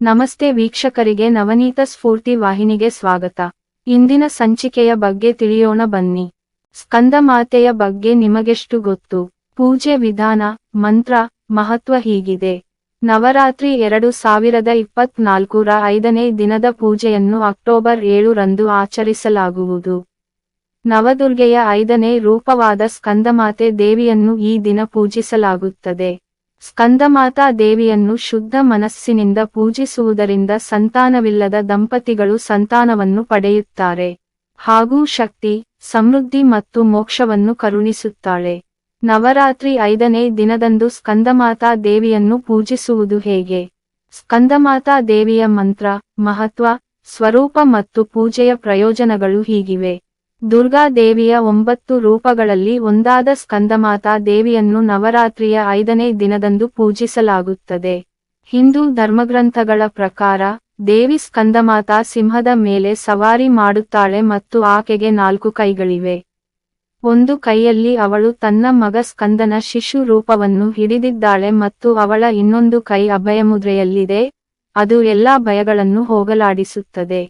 ನಮಸ್ತೆ ವೀಕ್ಷಕರಿಗೆ ನವನೀತ ಸ್ಫೂರ್ತಿ ವಾಹಿನಿಗೆ ಸ್ವಾಗತ. ಇಂದಿನ ಸಂಚಿಕೆಯ ಬಗ್ಗೆ ತಿಳಿಯೋಣ ಬನ್ನಿ. ಸ್ಕಂದಮಾತೆಯ ಬಗ್ಗೆ ನಿಮಗೆಷ್ಟು ಗೊತ್ತು? ಪೂಜೆ ವಿಧಾನ, ಮಂತ್ರ, ಮಹತ್ವ ಹೀಗಿದೆ. ನವರಾತ್ರಿ ಎರಡು ಸಾವಿರದ ಇಪ್ಪತ್ನಾಲ್ಕರ ಐದನೇ ದಿನದ ಪೂಜೆಯನ್ನು ಅಕ್ಟೋಬರ್ ಏಳರಂದು ಆಚರಿಸಲಾಗುವುದು. ನವದುರ್ಗೆಯ ಐದನೇ ರೂಪವಾದ ಸ್ಕಂದಮಾತೆ ದೇವಿಯನ್ನು ಈ ದಿನ ಪೂಜಿಸಲಾಗುತ್ತದೆ. ಸ್ಕಂದಮಾತಾ ದೇವಿಯನ್ನು ಶುದ್ಧ ಮನಸ್ಸಿನಿಂದ ಪೂಜಿಸುವುದರಿಂದ ಸಂತಾನವಿಲ್ಲದ ದಂಪತಿಗಳು ಸಂತಾನವನ್ನು ಪಡೆಯುತ್ತಾರೆ. ಹಾಗೂ ಶಕ್ತಿ, ಸಮೃದ್ಧಿ ಮತ್ತು ಮೋಕ್ಷವನ್ನು ಕರುಣಿಸುತ್ತಾಳೆ. ನವರಾತ್ರಿ ಐದನೇ ದಿನದಂದು ಸ್ಕಂದಮಾತಾ ದೇವಿಯನ್ನು ಪೂಜಿಸುವುದು ಹೇಗೆ? ಸ್ಕಂದಮಾತಾ ದೇವಿಯ ಮಂತ್ರ, ಮಹತ್ವ, ಸ್ವರೂಪ ಮತ್ತು ಪೂಜೆಯ ಪ್ರಯೋಜನಗಳು ಹೀಗಿವೆ. ದುರ್ಗಾ ದೇವಿಯ ಒಂಬತ್ತು ರೂಪಗಳಲ್ಲಿ ಒಂದಾದ ಸ್ಕಂದಮಾತಾ ದೇವಿಯನ್ನು ನವರಾತ್ರಿಯ ಐದನೇ ದಿನದಂದು ಪೂಜಿಸಲಾಗುತ್ತದೆ. ಹಿಂದೂ ಧರ್ಮಗ್ರಂಥಗಳ ಪ್ರಕಾರ, ದೇವಿ ಸ್ಕಂದಮಾತಾ ಸಿಂಹದ ಮೇಲೆ ಸವಾರಿ ಮಾಡುತ್ತಾಳೆ ಮತ್ತು ಆಕೆಗೆ ನಾಲ್ಕು ಕೈಗಳಿವೆ. ಒಂದು ಕೈಯಲ್ಲಿ ಅವಳು ತನ್ನ ಮಗ ಸ್ಕಂದನ ಶಿಶು ರೂಪವನ್ನು ಹಿಡಿದಿದ್ದಾಳೆ ಮತ್ತು ಅವಳ ಇನ್ನೊಂದು ಕೈ ಅಭಯಮುದ್ರೆಯಲ್ಲಿದೆ, ಅದು ಎಲ್ಲಾ ಭಯಗಳನ್ನು ಹೋಗಲಾಡಿಸುತ್ತದೆ.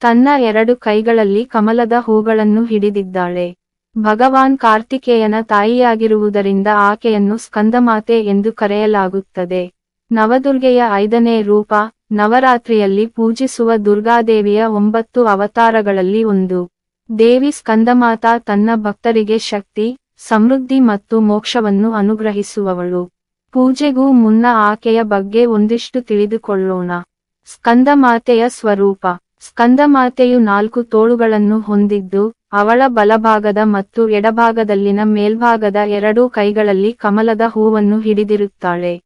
ತನ್ನ ಎರಡು ಕೈಗಳಲ್ಲಿ ಕಮಲದ ಹೂಗಳನ್ನು ಹಿಡಿದಿದ್ದಾಳೆ. ಭಗವಾನ್ ಕಾರ್ತಿಕೇಯನ ತಾಯಿಯಾಗಿರುವುದರಿಂದ ಆಕೆಯನ್ನು ಸ್ಕಂದಮಾತೆ ಎಂದು ಕರೆಯಲಾಗುತ್ತದೆ. ನವದುರ್ಗೆಯ ಐದನೇ ರೂಪ, ನವರಾತ್ರಿಯಲ್ಲಿ ಪೂಜಿಸುವ ದುರ್ಗಾದೇವಿಯ ಒಂಬತ್ತು ಅವತಾರಗಳಲ್ಲಿ ಒಂದು. ದೇವಿ ಸ್ಕಂದಮಾತಾ ತನ್ನ ಭಕ್ತರಿಗೆ ಶಕ್ತಿ, ಸಮೃದ್ಧಿ ಮತ್ತು ಮೋಕ್ಷವನ್ನು ಅನುಗ್ರಹಿಸುವವಳು. ಪೂಜೆಗೂ ಮುನ್ನ ಆಕೆಯ ಬಗ್ಗೆ ಒಂದಿಷ್ಟು ತಿಳಿದುಕೊಳ್ಳೋಣ. ಸ್ಕಂದಮಾತೆಯ ಸ್ವರೂಪ. ಸ್ಕಂದಮಾತೆಯು ನಾಲ್ಕು ತೋಳುಗಳನ್ನು ಹೊಂದಿದ್ದು, ಅವಳ ಬಲಭಾಗದ ಮತ್ತು ಎಡಭಾಗದಲ್ಲಿನ ಮೇಲ್ಭಾಗದ ಎರಡೂ ಕೈಗಳಲ್ಲಿ ಕಮಲದ ಹೂವನ್ನು ಹಿಡಿದಿರುತ್ತಾಳೆ.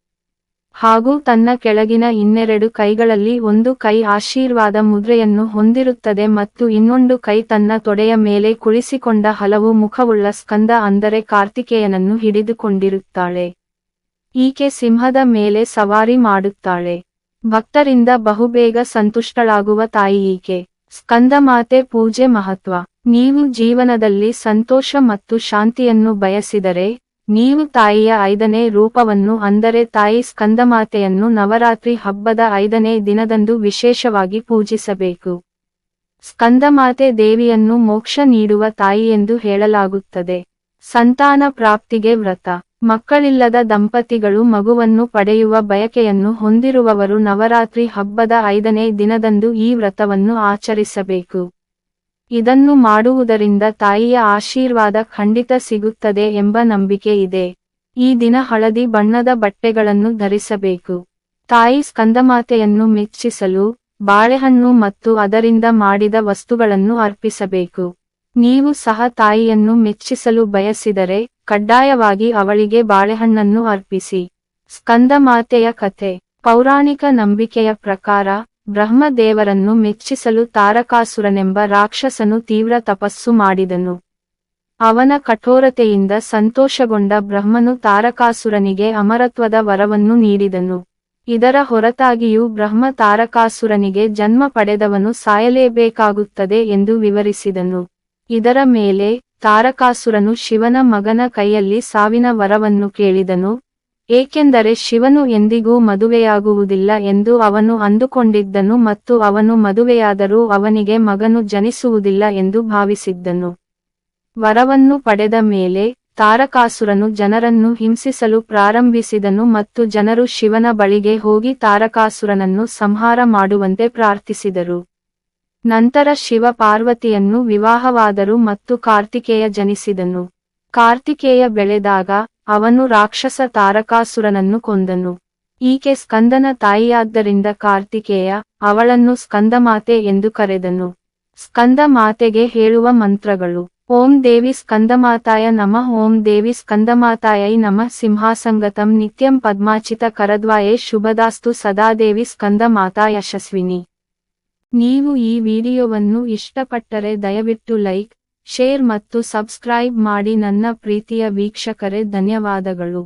ಹಾಗೂ ತನ್ನ ಕೆಳಗಿನ ಇನ್ನೆರಡು ಕೈಗಳಲ್ಲಿ ಒಂದು ಕೈ ಆಶೀರ್ವಾದ ಮುದ್ರೆಯನ್ನು ಹೊಂದಿರುತ್ತದೆ ಮತ್ತು ಇನ್ನೊಂದು ಕೈ ತನ್ನ ತೊಡೆಯ ಮೇಲೆ ಕುಳಿಸಿಕೊಂಡ ಹಲವು ಮುಖವುಳ್ಳ ಸ್ಕಂದ ಅಂದರೆ ಕಾರ್ತಿಕೇಯನನ್ನು ಹಿಡಿದುಕೊಂಡಿರುತ್ತಾಳೆ. ಈಕೆ ಸಿಂಹದ ಮೇಲೆ ಸವಾರಿ ಮಾಡುತ್ತಾಳೆ. ಭಕ್ತರಿಂದ ಬಹುಬೇಗ ಸಂತುಷ್ಟಳಾಗುವ ತಾಯಿ ಈಕೆ. ಸ್ಕಂದಮಾತೆ ಪೂಜೆ ಮಹತ್ವ. ನೀವು ಜೀವನದಲ್ಲಿ ಸಂತೋಷ ಮತ್ತು ಶಾಂತಿಯನ್ನು ಬಯಸಿದರೆ, ನೀವು ತಾಯಿಯ ಐದನೇ ರೂಪವನ್ನು ಅಂದರೆ ತಾಯಿ ಸ್ಕಂದಮಾತೆಯನ್ನು ನವರಾತ್ರಿ ಹಬ್ಬದ ಐದನೇ ದಿನದಂದು ವಿಶೇಷವಾಗಿ ಪೂಜಿಸಬೇಕು. ಸ್ಕಂದಮಾತೆ ದೇವಿಯನ್ನು ಮೋಕ್ಷ ನೀಡುವ ತಾಯಿ ಎಂದು ಹೇಳಲಾಗುತ್ತದೆ. ಸಂತಾನ ಪ್ರಾಪ್ತಿಗೆ ವ್ರತ. ಮಕ್ಕಳಿಲ್ಲದ ದಂಪತಿಗಳು ಮಗುವನ್ನು ಪಡೆಯುವ ಬಯಕೆಯನ್ನು ಹೊಂದಿರುವವರು ನವರಾತ್ರಿ ಹಬ್ಬದ ಐದನೇ ದಿನದಂದು ಈ ವ್ರತವನ್ನು ಆಚರಿಸಬೇಕು. ಇದನ್ನು ಮಾಡುವುದರಿಂದ ತಾಯಿಯ ಆಶೀರ್ವಾದ ಖಂಡಿತ ಸಿಗುತ್ತದೆ ಎಂಬ ನಂಬಿಕೆ ಇದೆ. ಈ ದಿನ ಹಳದಿ ಬಣ್ಣದ ಬಟ್ಟೆಗಳನ್ನು ಧರಿಸಬೇಕು. ತಾಯಿ ಸ್ಕಂದಮಾತೆಯನ್ನು ಮೆಚ್ಚಿಸಲು, ಬಾಳೆಹಣ್ಣು ಮತ್ತು ಅದರಿಂದ ಮಾಡಿದ ವಸ್ತುಗಳನ್ನು ಅರ್ಪಿಸಬೇಕು. ನೀವು ಸಹ ತಾಯಿಯನ್ನು ಮೆಚ್ಚಿಸಲು ಬಯಸಿದರೆ ಕಡ್ಡಾಯವಾಗಿ ಅವಳಿಗೆ ಬಾಳೆಹಣ್ಣನ್ನು ಅರ್ಪಿಸಿ. ಸ್ಕಂದ ಮಾತೆಯ ಕಥೆ. ಪೌರಾಣಿಕ ನಂಬಿಕೆಯ ಪ್ರಕಾರ, ಬ್ರಹ್ಮದೇವರನ್ನು ಮೆಚ್ಚಿಸಲು ತಾರಕಾಸುರನೆಂಬ ರಾಕ್ಷಸನು ತೀವ್ರ ತಪಸ್ಸು ಮಾಡಿದನು. ಅವನ ಕಠೋರತೆಯಿಂದ ಸಂತೋಷಗೊಂಡ ಬ್ರಹ್ಮನು ತಾರಕಾಸುರನಿಗೆ ಅಮರತ್ವದ ವರವನ್ನು ನೀಡಿದನು. ಇದರ ಹೊರತಾಗಿಯೂ ಬ್ರಹ್ಮ ತಾರಕಾಸುರನಿಗೆ ಜನ್ಮ ಪಡೆದವನು ಸಾಯಲೇಬೇಕಾಗುತ್ತದೆ ಎಂದು ವಿವರಿಸಿದನು. ಇದರ ಮೇಲೆ ತಾರಕಾಸುರನು ಶಿವನ ಮಗನ ಕೈಯಲ್ಲಿ ಸಾವಿನ ವರವನ್ನು ಕೇಳಿದನು, ಏಕೆಂದರೆ ಶಿವನು ಎಂದಿಗೂ ಮದುವೆಯಾಗುವುದಿಲ್ಲ ಎಂದು ಅವನು ಅಂದುಕೊಂಡಿದ್ದನು ಮತ್ತು ಅವನು ಮದುವೆಯಾದರೂ ಅವನಿಗೆ ಮಗನು ಜನಿಸುವುದಿಲ್ಲ ಎಂದು ಭಾವಿಸಿದ್ದನು. ವರವನ್ನು ಪಡೆದ ಮೇಲೆ ತಾರಕಾಸುರನು ಜನರನ್ನು ಹಿಂಸಿಸಲು ಪ್ರಾರಂಭಿಸಿದನು ಮತ್ತು ಜನರು ಶಿವನ ಬಳಿಗೆ ಹೋಗಿ ತಾರಕಾಸುರನನ್ನು ಸಂಹಾರ ಮಾಡುವಂತೆ ಪ್ರಾರ್ಥಿಸಿದರು. ನಂತರ ಶಿವ ಪಾರ್ವತಿಯನ್ನು ವಿವಾಹವಾದರು ಮತ್ತು ಕಾರ್ತಿಕೇಯ ಜನಿಸಿದನು. ಕಾರ್ತಿಕೇಯ ಬೆಳೆದಾಗ ಅವನು ರಾಕ್ಷಸ ತಾರಕಾಸುರನನ್ನು ಕೊಂದನು. ಈಕೆ ಸ್ಕಂದನ ತಾಯಿಯಾದ್ದರಿಂದ ಕಾರ್ತಿಕೇಯ ಅವಳನ್ನು ಸ್ಕಂದಮಾತೆ ಎಂದು ಕರೆದನು. ಸ್ಕಂದ ಮಾತೆಗೆ ಹೇಳುವ ಮಂತ್ರಗಳು, ಓಂ ದೇವಿ ಸ್ಕಂದಮಾತಾಯ ನಮಃ, ಓಂ ದೇವಿ ಸ್ಕಂದಮಾತಾಯೈ ನಮಃ, ಸಿಂಹಾಸಂಗತಂ ನಿತ್ಯಂ ಪದ್ಮಾಚಿತ ಕರದ್ವಾಯೇ ಶುಭದಾಸ್ತು ಸದಾದೇವಿ ಸ್ಕಂದ ಮಾತಾ ಯಶಸ್ವಿನಿ. ನೀವು ಈ ವಿಡಿಯೋವನ್ನು ಇಷ್ಟಪಟ್ಟರೆ ದಯವಿಟ್ಟು ಲೈಕ್ ಶೇರ್ ಮತ್ತು ಸಬ್ಸ್ಕ್ರೈಬ್ ಮಾಡಿ ನನ್ನ ಪ್ರೀತಿಯ ವೀಕ್ಷಕರೇ ಧನ್ಯವಾದಗಳು.